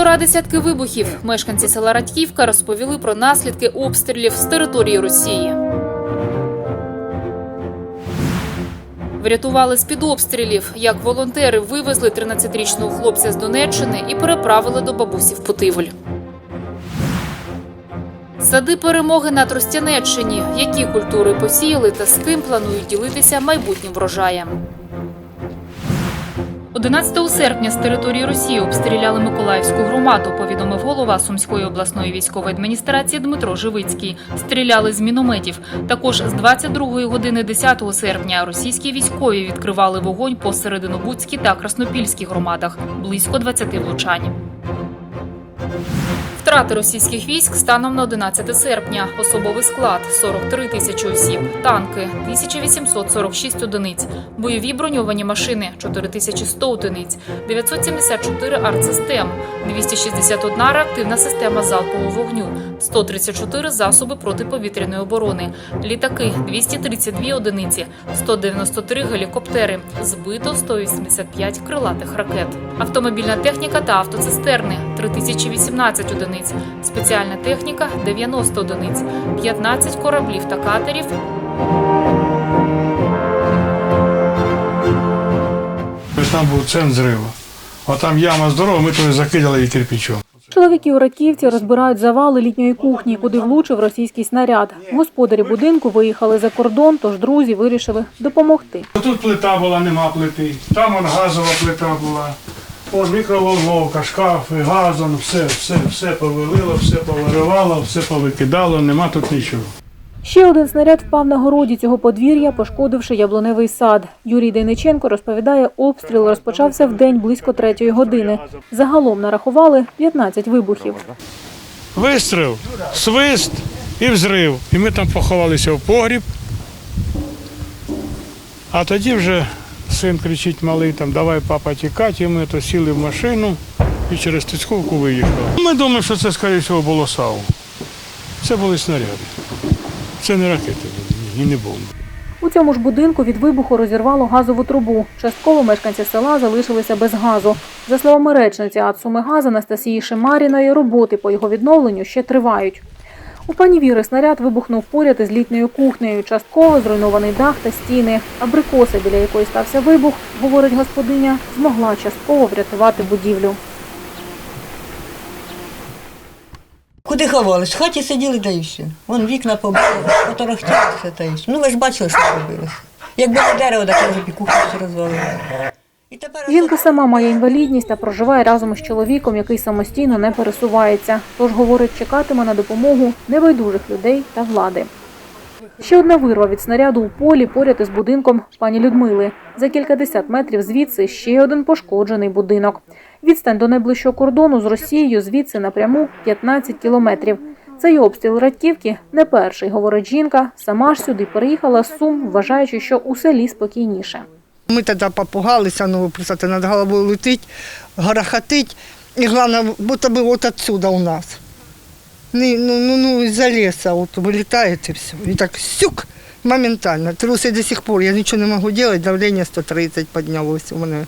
Півтора десятки вибухів. Мешканці села Радьківка розповіли про наслідки обстрілів з території Росії. Врятували з-під обстрілів, як волонтери вивезли 13-річного хлопця з Донеччини і переправили до бабусі в Путивль. Сади перемоги на Тростянеччині. Які культури посіяли та з ким планують ділитися майбутнім врожаєм. 11 серпня з території Росії обстріляли Миколаївську громаду, повідомив голова Сумської обласної військової адміністрації Дмитро Живицький. Стріляли з мінометів. Також з 22 години 10 серпня російські військові відкривали вогонь по Серединобудській та Краснопільській громадах. Близько 20 влучань. Втрати російських військ станом на 11 серпня. Особовий склад 43 тисячі осіб, танки 1846 одиниць, бойові броньовані машини 4100 одиниць, 974 артсистем, 261 реактивна система залпового вогню, 134 засоби протиповітряної оборони, літаки 232 одиниці, 193 гелікоптери, збито 185 крилатих ракет, автомобільна техніка та автоцистерни 3018 одиниць, спеціальна техніка 90 одиниць, 15 кораблів та катерів, Ось Там був центр зриву. А там яма здорова, ми туди закидали її кирпичом. Чоловіки у Раківці розбирають завали літньої кухні, куди влучив російський снаряд. Господарі будинку виїхали за кордон, тож друзі вирішили допомогти. Тут плита була, нема плити. Там он газова плита була. О, мікроволновка, шкафи, газом, все, все, все повилило, все повиривало, все повикидало, нема тут нічого. Ще один снаряд впав на городі цього подвір'я, пошкодивши яблуневий сад. Юрій Дейниченко розповідає, обстріл розпочався в день близько третьої години. Загалом нарахували 15 вибухів. Вистріл, свист і взрив. І ми там поховалися в погріб. А тоді вже син кричить малий, там, давай папа тікати, і ми то сіли в машину і через Тицьковку виїхали. Ми думаємо, що це, скоріше всього, було САУ. Це були снаряди. Це не ракети і не бомби. У цьому ж будинку від вибуху розірвало газову трубу. Частково мешканці села залишилися без газу. За словами речниці Ацумигаз Анастасії Шимаріної, роботи по його відновленню ще тривають. У пані Віри снаряд вибухнув поряд із літньою кухнею. Частково зруйнований дах та стіни. Абрикоса, біля якої стався вибух, говорить господиня, змогла частково врятувати будівлю. Куди ховались? В хаті сиділи та й все. Вон вікна побили, поторохтілися та й все. Ну ви ж бачили, що робилося. Якби не дерево, так вже б і кухню. І тепер Жінка сама має інвалідність та проживає разом із чоловіком, який самостійно не пересувається. Тож, говорить, чекатиме на допомогу небайдужих людей та влади. Ще одна вирва від снаряду у полі поряд із будинком пані Людмили. За кількадесят метрів звідси ще один пошкоджений будинок. Відстань до найближчого кордону з Росією звідси напряму 15 кілометрів. Цей обстріл Радьківки не перший, говорить жінка. Сама ж сюди переїхала з Сум, вважаючи, що у селі спокійніше. Ми тоді попугалися, ну, ви представте, над головою летить, грохотить, і головне, будто би от отсюда у нас. Ну, ну, ну, ну из-за леса вот вылетает и все. И так сюк, моментально. Трусы до сих пор, я ничего не могу делать, давление 130 поднялось у мене.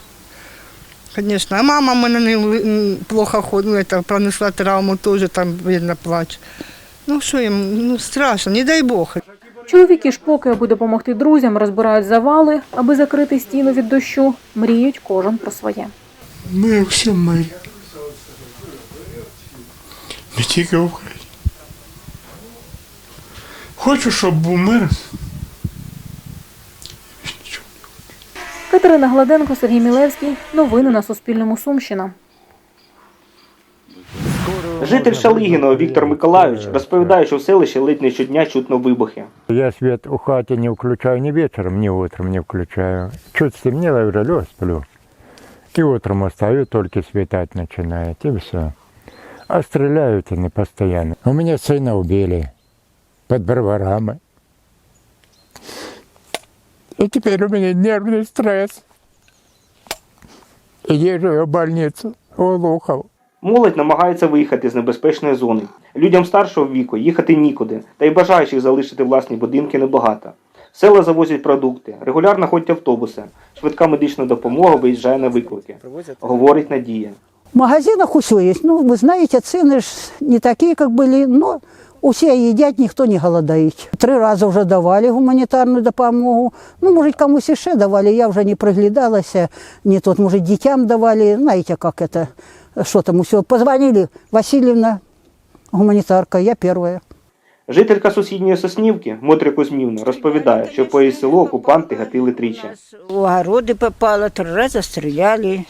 Конечно, а мама в мене не ли- м, плохо ходить, ну, это, пронесла травму, теж там, видно, плач. Ну, що їм, ну, страшно, не дай Бог. Чоловіки ж поки, аби допомогти друзям, розбирають завали, аби закрити стіну від дощу, мріють кожен про своє. Ми всі ми. Не тільки в Україні. Хочу, щоб був мир. Катерина Гладенко, Сергій Мілевський. Новини на Суспільному. Сумщина. Житель Шалигіного Віктор Миколайович розповідає, що в селищі ледь не щодня чутно вибухи. Я свет у хате не включаю ни вечером, ни утром не включаю. Чуть стемнело, я уже лёг, сплю. И утром оставлю, только светать начинает, и все. А стреляют они постоянно. У меня сына убили под Барварами. И теперь у меня нервный стресс. И езжу я в больницу, в Олухов. Молодь намагається виїхати з небезпечної зони. Людям старшого віку їхати нікуди, та й бажаючих залишити власні будинки небагато. В Села завозять продукти, регулярно ходять автобуси. Швидка медична допомога виїжджає на виклики. Говорить Надія. В магазинах все есть. Ну, вы знаете, цены ж не такие, как были, но все едят, никто не голодает. Три раза вже давали гуманітарну допомогу. Ну, може, комусь ще давали, я вже не приглядалася. Не тут, може, дітям давали. Знаете, как это, что там все. Позвонили, Васильевна, гуманитарка, я первая. Жителька сусідньої Соснівки Мотря Кузьмівна розповідає, що по її село окупанти гатили тричі. В огороды попало, три раза стреляли.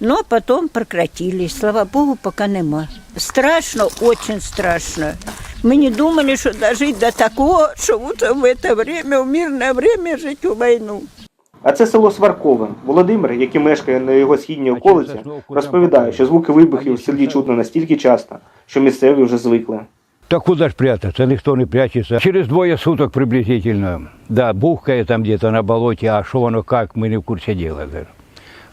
Но потом прекратились. Слава Богу, пока нема. Страшно, очень страшно. Мы не думали, что дожить до такого, что вот в это время, в мирное время жить у войну. А це село Сваркове. Володимир, який мешкає на його східній околиці, розповідає, що звуки вибухів в селі чутно настільки часто, що місцеві вже звикли. Да куда ж прятаться? Никто не прячется. Через двое суток приблизительно. Да, бухкает там где-то на болоте, а что оно как, мы не в курсе дела даже.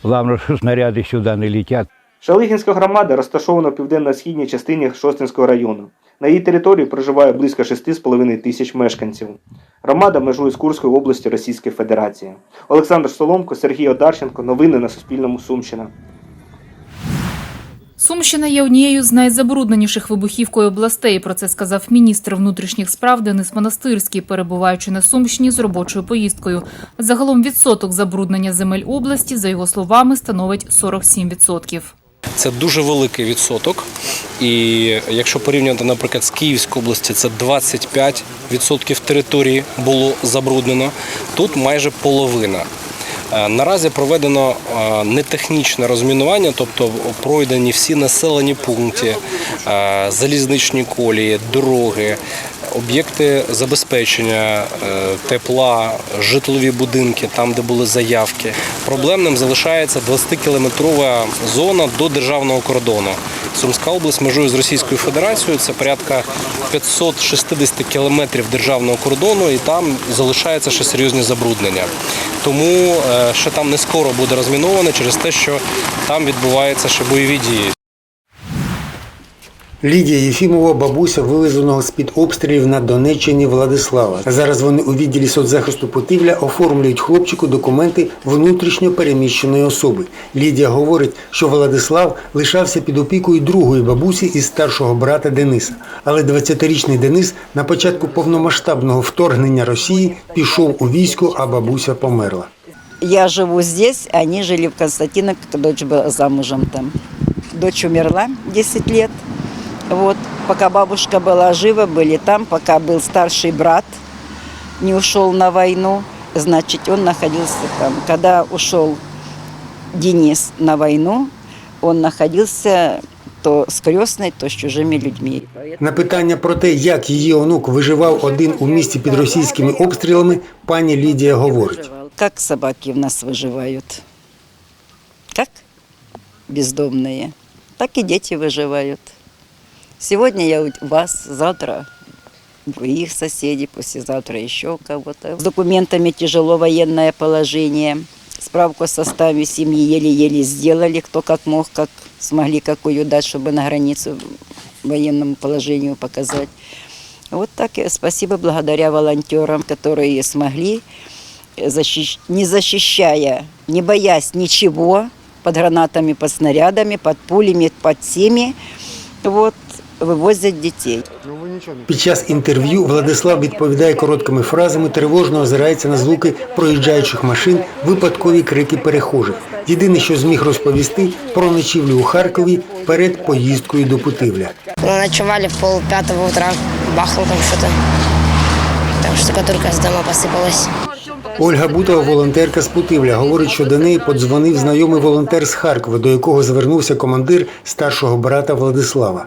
Главное, что снаряды сюда не летят. Шалигінська громада розташована в південно-східній частині Шостинського району. На її території проживає близько 6,5 тисяч мешканців. Громада межує з Курською областю Російської Федерації. Олександр Соломко, Сергій Одарченко. Новини на Суспільному. Сумщина. Сумщина є однією з найзабрудненіших вибухівкою областей. Про це сказав міністр внутрішніх справ Денис Монастирський, перебуваючи на Сумщині з робочою поїздкою. Загалом відсоток забруднення земель області, за його словами, становить 47%. Це дуже великий відсоток. І якщо порівняти, наприклад, з Київською області, це 25% території було забруднено. Тут майже половина. Е, Наразі проведено е, нетехнічне розмінування, тобто пройдені всі населені пункти, е, залізничні колії, дороги, об'єкти забезпечення тепла, житлові будинки, там, де були заявки. Проблемним залишається 20-кілометрова зона до державного кордону. Сумська область межує з Російською Федерацією. Це порядка 560 кілометрів державного кордону, і там залишаються ще серйозні забруднення. Тому е, ще там не скоро буде розміновано через те, що там відбуваються ще бойові дії. Лідія Єфімова, бабуся вивезеного з-під обстрілів на Донеччині Владислава. Зараз вони у відділі соцзахисту Путивля оформлюють хлопчику документи внутрішньо переміщеної особи. Лідія говорить, що Владислав лишався під опікою другої бабусі із старшого брата Дениса. Але 20-річний Денис на початку повномасштабного вторгнення Росії пішов у військо, а бабуся померла. Я живу здесь, они жили в Константиновке, дочь была замужем там. Дочь умерла 10 лет. Вот, пока бабушка была жива, были там, пока был старший брат, не ушел на войну, значит, он находился там. Когда ушел Денис на войну, он находился то с крестной, то с чужими людьми. На питання про те, як її онук виживав один у місті під російськими обстрілами, пані Лідія говорить. Как собаки в нас выживают? Как? Бездомные. Так и дети выживают. Сегодня я у вас, завтра других соседей, послезавтра еще кого-то. С документами тяжело военное положение. Справку о составе семьи еле-еле сделали, кто как мог, как смогли какую дать, чтобы на границу военному положению показать. Вот так и спасибо благодаря волонтерам, которые смогли, защищ- не защищая, не боясь ничего, под гранатами, под снарядами, под пулями, под всеми, вот, вывозят детей. Під час інтерв'ю Владислав відповідає короткими фразами, тривожно озирається на звуки проїжджаючих машин, випадкові крики перехожих. Єдине, що зміг розповісти про ночівлю у Харкові перед поїздкою до Путивля. Ночевали в пол пятого утра, бахнул там что-то. Там штукатурка с дома посыпалась. Ольга Бутова, волонтерка з Путивля, говорить, що до неї подзвонив знайомий волонтер з Харкова, до якого звернувся командир старшого брата Владислава.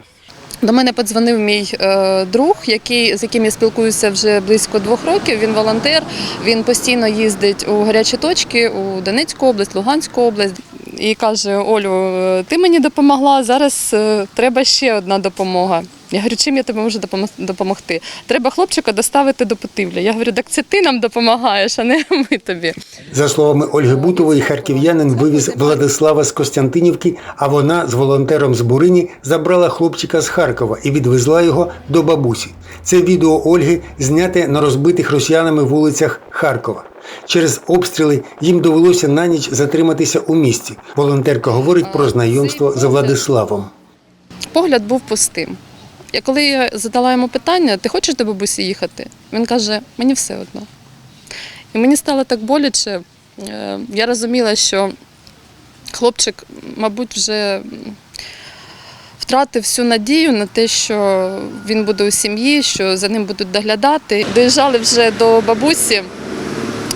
До мене подзвонив мій е, друг, який, з яким я спілкуюся вже близько двох років. Він волонтер, він постійно їздить у гарячі точки у Донецьку область, Луганську область. І каже: Олю, е, ти мені допомогла, зараз е, треба ще одна допомога. Я говорю, чим я тобі можу допомогти? Треба хлопчика доставити до Путивля. Я говорю, так це ти нам допомагаєш, а не ми тобі. За словами Ольги Бутової, харків'янин вивіз Владислава з Костянтинівки, а вона з волонтером з Бурині забрала хлопчика з Харкова і відвезла його до бабусі. Це відео Ольги зняте на розбитих росіянами вулицях Харкова. Через обстріли їм довелося на ніч затриматися у місті. Волонтерка говорить про знайомство з Владиславом. Погляд був пустим. І коли я задала йому питання, ти хочеш до бабусі їхати? Він каже, мені все одно. І мені стало так боляче. Е, Я розуміла, що хлопчик, мабуть, вже втратив всю надію на те, що він буде у сім'ї, що за ним будуть доглядати. Доїжджали вже до бабусі,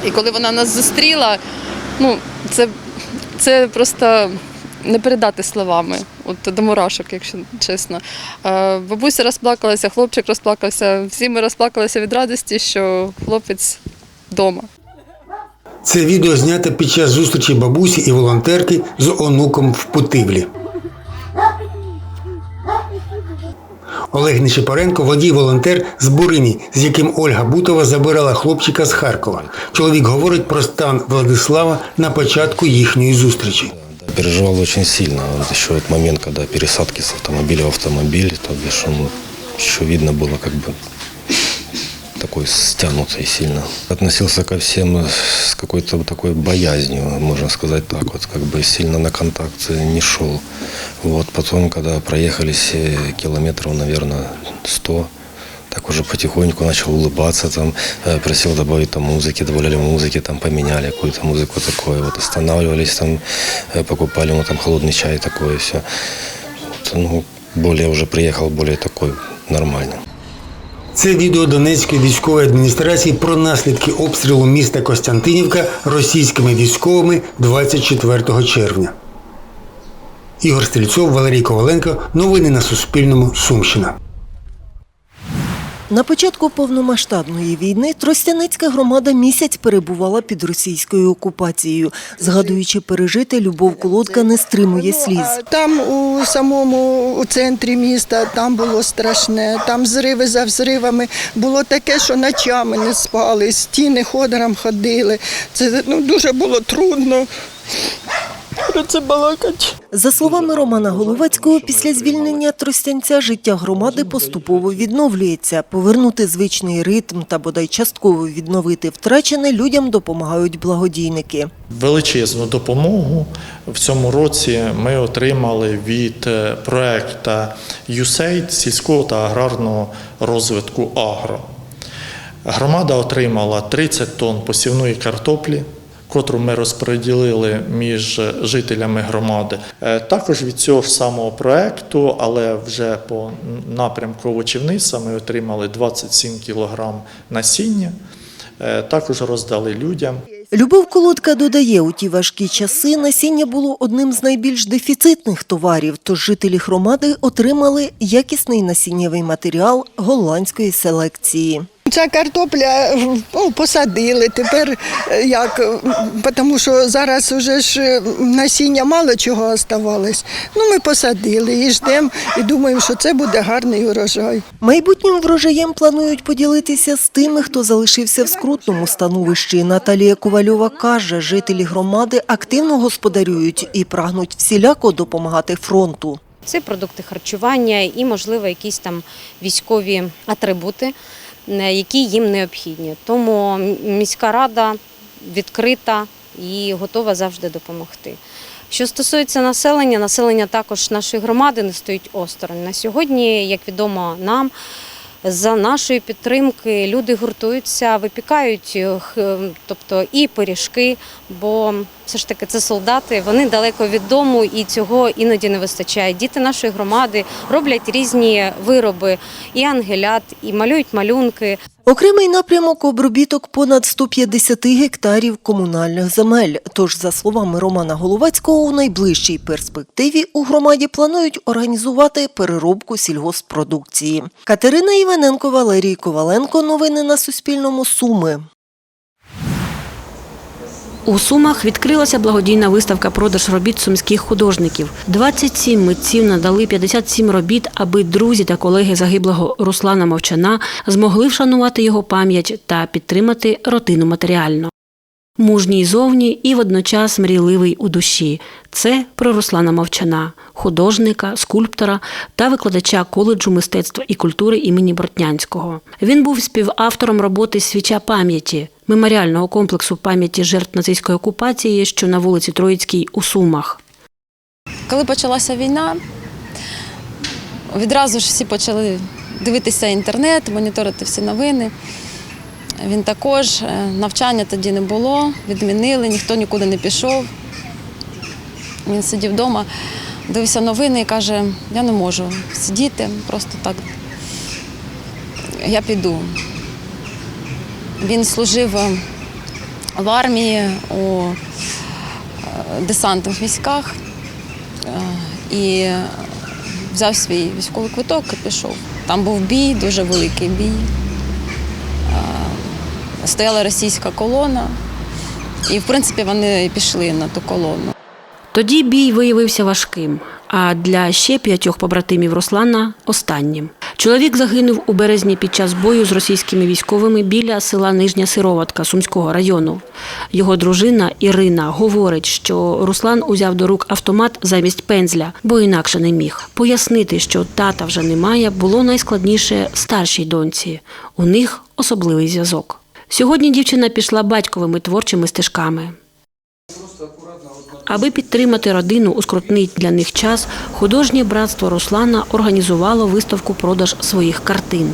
і коли вона нас зустріла, ну, це, це просто не передати словами. От до мурашок, якщо чесно. Е, Бабуся розплакалася, хлопчик розплакався. Всі ми розплакалися від радості, що хлопець вдома. Це відео знято під час зустрічі бабусі і волонтерки з онуком в Путивлі. Олег Нечепаренко – водій-волонтер з Бурині, з яким Ольга Бутова забирала хлопчика з Харкова. Чоловік говорить про стан Владислава на початку їхньої зустрічі. Переживал очень сильно. Еще момент, когда пересадки с автомобиля в автомобиль, то бишь он еще видно было как бы такой стянутый сильно. Относился ко всем с какой-то такой боязнью, можно сказать так вот, как бы сильно на контакт не шел. Вот потом, когда проехались километров, наверное, 100, так уже потихоньку начал улыбаться, там, э, просил добавить там музыки, добавляли музыки, там поменяли какую-то музыку такое, вот останавливались, там, э, покупали ему там холодный чай такое все. Вот, ну, более уже приехал более такой нормальный. Це відео Донецької військової адміністрації про наслідки обстрілу міста Костянтинівка російськими військовими 24 червня. Ігор Стрільцов, Валерій Коваленко. Новини на Суспільному. Сумщина. На початку повномасштабної війни Тростянецька громада місяць перебувала під російською окупацією. Згадуючи пережити, Любов Колодка не стримує сліз. Там у самому у центрі міста там було страшне, там зриви за взривами. Було таке, що ночами не спали, стіни ходором ходили. Це ну, дуже було трудно. Про це балакати. За словами Романа Головецького, після звільнення Тростянця життя громади поступово відновлюється. Повернути звичний ритм та бодай частково відновити втрачене людям допомагають благодійники. Величезну допомогу в цьому році ми отримали від е, проекту USAID сільського та аграрного розвитку Агро. Громада отримала 30 тонн посівної картоплі, котру ми розподілили між жителями громади. Е, Також від цього ж самого проекту, але вже по напрямку овочівництва ми отримали 27 кг насіння. Е, Також роздали людям. Любов Колодка додає, у ті важкі часи насіння було одним з найбільш дефіцитних товарів, тож жителі громади отримали якісний насіннєвий матеріал голландської селекції. Ця картопля ну, посадили. Тепер е, як, е, тому що зараз вже ж насіння мало чого оставалось. Ну, ми посадили і ждемо, і думаємо, що це буде гарний урожай. Майбутнім врожаєм планують поділитися з тими, хто залишився в скрутному становищі. Наталія Ковальова каже, жителі громади активно господарюють і прагнуть всіляко допомагати фронту. Це продукти харчування і, можливо, якісь там військові атрибути, які їм необхідні. Тому міська рада відкрита і готова завжди допомогти. Що стосується населення, населення також нашої громади не стоїть осторонь. На сьогодні, як відомо нам, за нашої підтримки люди гуртуються, випікають е, тобто і пиріжки, бо все ж таки це солдати, вони далеко від дому і цього іноді не вистачає. Діти нашої громади роблять різні вироби, і ангелят, і малюють малюнки. Окремий напрямок обробіток понад 150 гектарів комунальних земель. Тож, за словами Романа Головецького, у найближчій перспективі у громаді планують організувати переробку сільгоспродукції. Катерина Іваненко, Валерій Коваленко. Новини на Суспільному. Суми. У Сумах відкрилася благодійна виставка продаж робіт сумських художників. 27 митців надали 57 робіт, аби друзі та колеги загиблого Руслана Мовчана змогли вшанувати його пам'ять та підтримати родину матеріально. Мужній зовні і водночас мрійливий у душі. Це про Руслана Мовчана, художника, скульптора та викладача коледжу мистецтва і культури імені Бортнянського. Він був співавтором роботи Свіча пам'яті, меморіального комплексу пам'яті жертв нацистської окупації, що на вулиці Троїцькій у Сумах. Коли почалася війна, відразу ж всі почали дивитися інтернет, моніторити всі новини. Він також е, навчання тоді не було, відмінили, ніхто нікуди не пішов. Він сидів вдома, дивився новини і каже, я не можу сидіти, просто так. Я піду. Він служив е, в армії у е, десантних військах е, і взяв свій військовий квиток і пішов. Там був бій, дуже великий бій. Стояла російська колона, і в принципі вони пішли на ту колону. Тоді бій виявився важким, а для ще п'ятьох побратимів Руслана останнім. Чоловік загинув у березні під час бою з російськими військовими біля села Нижня Сироватка Сумського району. Його дружина Ірина говорить, що Руслан узяв до рук автомат замість пензля, бо інакше не міг. Пояснити, що тата вже немає, було найскладніше старшій доньці. У них особливий зв'язок. Сьогодні дівчина пішла батьковими творчими стежками. Аби підтримати родину у скрутний для них час, художнє братство Руслана організувало виставку продаж своїх картин.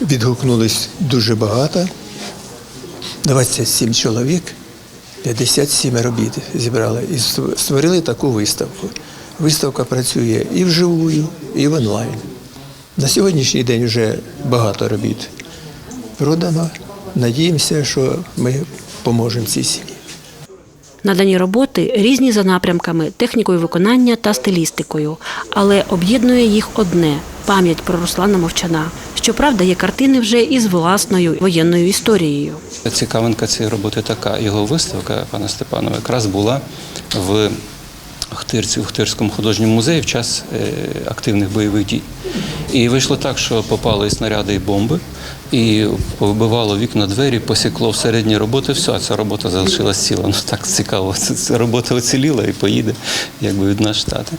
Відгукнулись дуже багато. 27 чоловік, 57 робіт зібрали і створили таку виставку. Виставка працює і вживую, і в онлайн. На сьогоднішній день вже багато робіт продано. Надіємося, що ми поможемо цій сім'ї. Надані роботи різні за напрямками, технікою виконання та стилістикою, але об'єднує їх одне пам'ять про Руслана Мовчана. Щоправда, є картини вже із власною воєнною історією. Цікавинка цієї роботи така. Його виставка, пана Степанова, якраз була в Хтирці, у Хтирському художньому музеї в час е, активних бойових дій. І вийшло так, що попали і снаряди і бомби, і повибивало вікна, двері, посікло в середні роботи. Все, а ця робота залишилась ціла. Ну так цікаво. Ця робота оціліла і поїде, якби від нас штати.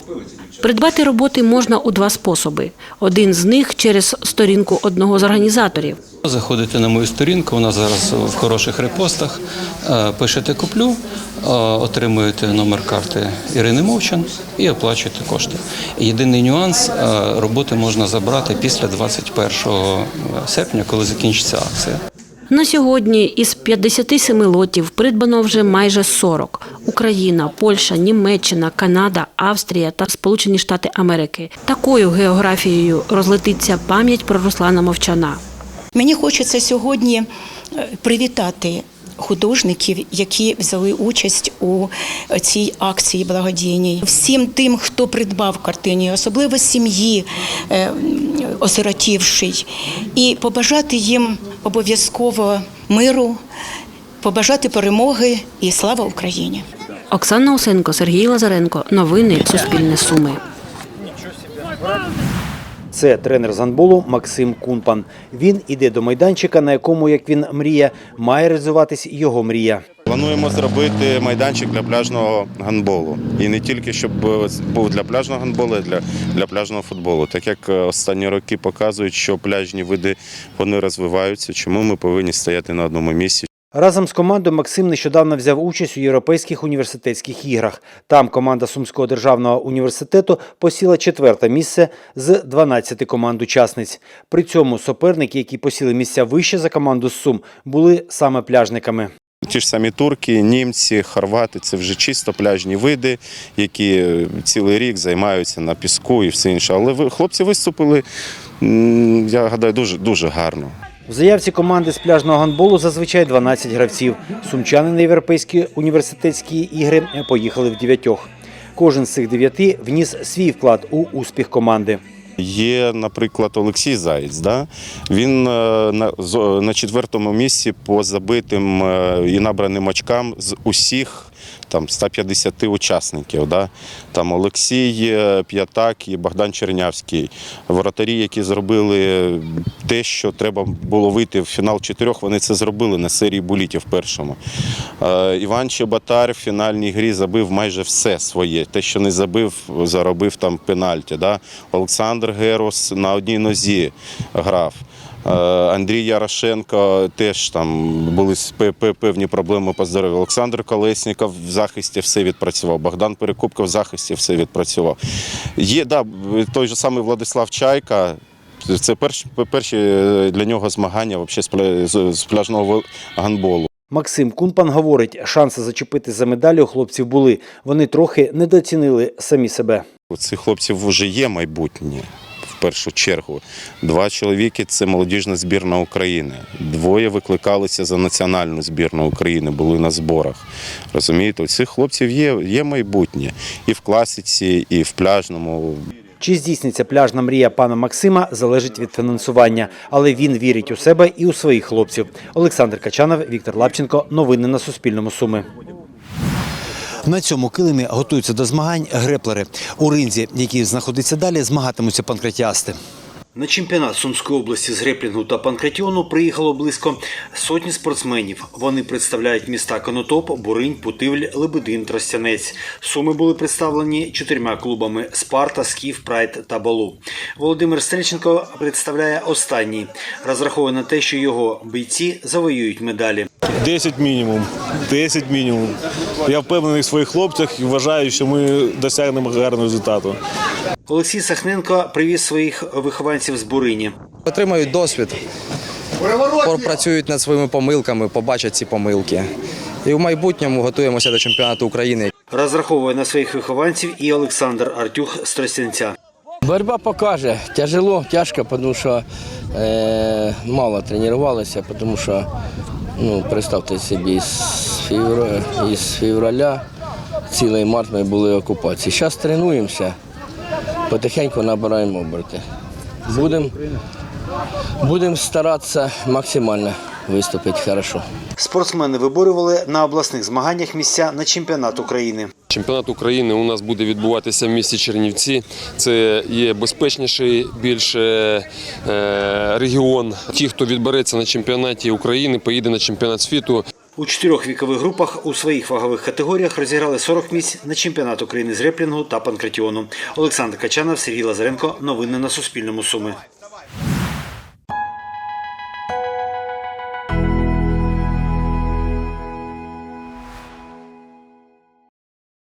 Придбати роботи можна у два способи. Один з них через сторінку одного з організаторів. Заходите на мою сторінку, вона зараз в хороших репостах. Е, Пишете куплю, е, отримуєте номер карти Ірини Мовчан і оплачуєте кошти. Єдиний нюанс е, роботи можна забрати після 21 серпня, коли закінчиться акція. На сьогодні із 57 лотів придбано вже майже 40. Україна, Польща, Німеччина, Канада, Австрія та Сполучені Штати Америки. Такою географією розлетиться пам'ять про Руслана Мовчана. Мені хочеться сьогодні е, привітати художників, які взяли участь у цій акції благодійній. Всім тим, хто придбав картині, особливо сім'ї е, осиротівший, і побажати їм обов'язково миру, побажати перемоги і слава Україні. Оксана Усенко, Сергій Лазаренко. Новини Суспільне Суми. Це тренер з гандболу Максим Кунпан. Він іде до майданчика, на якому, як він мріє, має реалізуватись його мрія. Плануємо зробити майданчик для пляжного гандболу. І не тільки щоб був для пляжного гандболу, а для, для пляжного футболу. Так як останні роки показують, що пляжні види вони розвиваються, чому ми повинні стояти на одному місці. Разом з командою Максим нещодавно взяв участь у європейських університетських іграх. Там команда Сумського державного університету посіла четверте місце з 12 команд учасниць. При цьому суперники, які посіли місця вище за команду Сум, були саме пляжниками. Ті ж самі турки, німці, хорвати це вже чисто пляжні види, які цілий рік займаються на піску і все інше. Але хлопці виступили, я гадаю, дуже дуже гарно. В заявці команди з пляжного гандболу зазвичай 12 гравців. Сумчани на європейські університетські ігри поїхали в дев'ятьох. Кожен з цих дев'яти вніс свій вклад у успіх команди. Є, наприклад, Олексій Заєць. Да? Він е, на, на четвертому місці по забитим е, і набраним очкам з усіх там 150 учасників. Да? Там Олексій е, П'ятак і Богдан Чернявський. Воротарі, які зробили те, що треба було вийти в фінал чотирьох, вони це зробили на серії булітів першому. Е, Іван Чеботар в фінальній грі забив майже все своє. Те, що не забив, заробив там пенальті. Да? Олександр Герос на одній нозі грав. Е, Андрій Ярошенко теж там були певні проблеми по здоров'ю. Олександр Колесніков в захисті все відпрацював. Богдан Перекупко в захисті все відпрацював. Є да, той же самий Владислав Чайка. Це перші, перші для нього змагання вообще з пля- з- з пляжного гандболу. Максим Кунпан говорить, шанси зачепити за медалі у хлопців були. Вони трохи недооцінили самі себе. У цих хлопців вже є майбутнє. Першу чергу, два чоловіки це молодіжна збірна України. Двоє викликалися за національну збірну України, були на зборах. Розумієте, у цих хлопців є, є майбутнє і в класиці, і в пляжному. Чи здійсниться пляжна мрія пана Максима, залежить від фінансування, але він вірить у себе і у своїх хлопців. Олександр Качанов, Віктор Лапченко. Новини на Суспільному. Суми. На цьому килимі готуються до змагань греплери. У ринзі, який знаходиться далі, змагатимуться панкратіасти. На чемпіонат Сумської області з греплінгу та панкратіону приїхало близько сотні спортсменів. Вони представляють міста Конотоп, Буринь, Путивль, Лебедин, Тростянець. Суми були представлені чотирма клубами Спарта, Скіф, Прайд та Балу. Володимир Стрельченко представляє останній. Розраховує на те, що його бійці завоюють медалі. 10 мінімум. 10 мінімум. Я впевнений в своїх хлопцях і вважаю, що ми досягнемо гарного результату. Олексій Сахненко привіз своїх вихованців з Бурині. Отримають досвід, працюють над своїми помилками, побачать ці помилки. І в майбутньому готуємося до чемпіонату України. Розраховує на своїх вихованців і Олександр Артюх з Тростянця. Борьба покаже. Тяжело, тяжко, тому що е, мало тренувалися, тому що, ну, представте собі, з, февра, із февраля цілий март ми були в окупації. Зараз тренуємося, потихеньку набираємо оберти. Будемо будем старатися максимально виступити хорошо. Спортсмени виборювали на обласних змаганнях місця на чемпіонат України. Чемпіонат України у нас буде відбуватися в місті Чернівці. Це є безпечніший більш е, регіон. Ті, хто відбереться на чемпіонаті України, поїде на чемпіонат світу. У чотирьох вікових групах у своїх вагових категоріях розіграли 40 місць на чемпіонат України з реплінгу та панкратіону. Олександр Качанов, Сергій Лазаренко. Новини на Суспільному. Суми.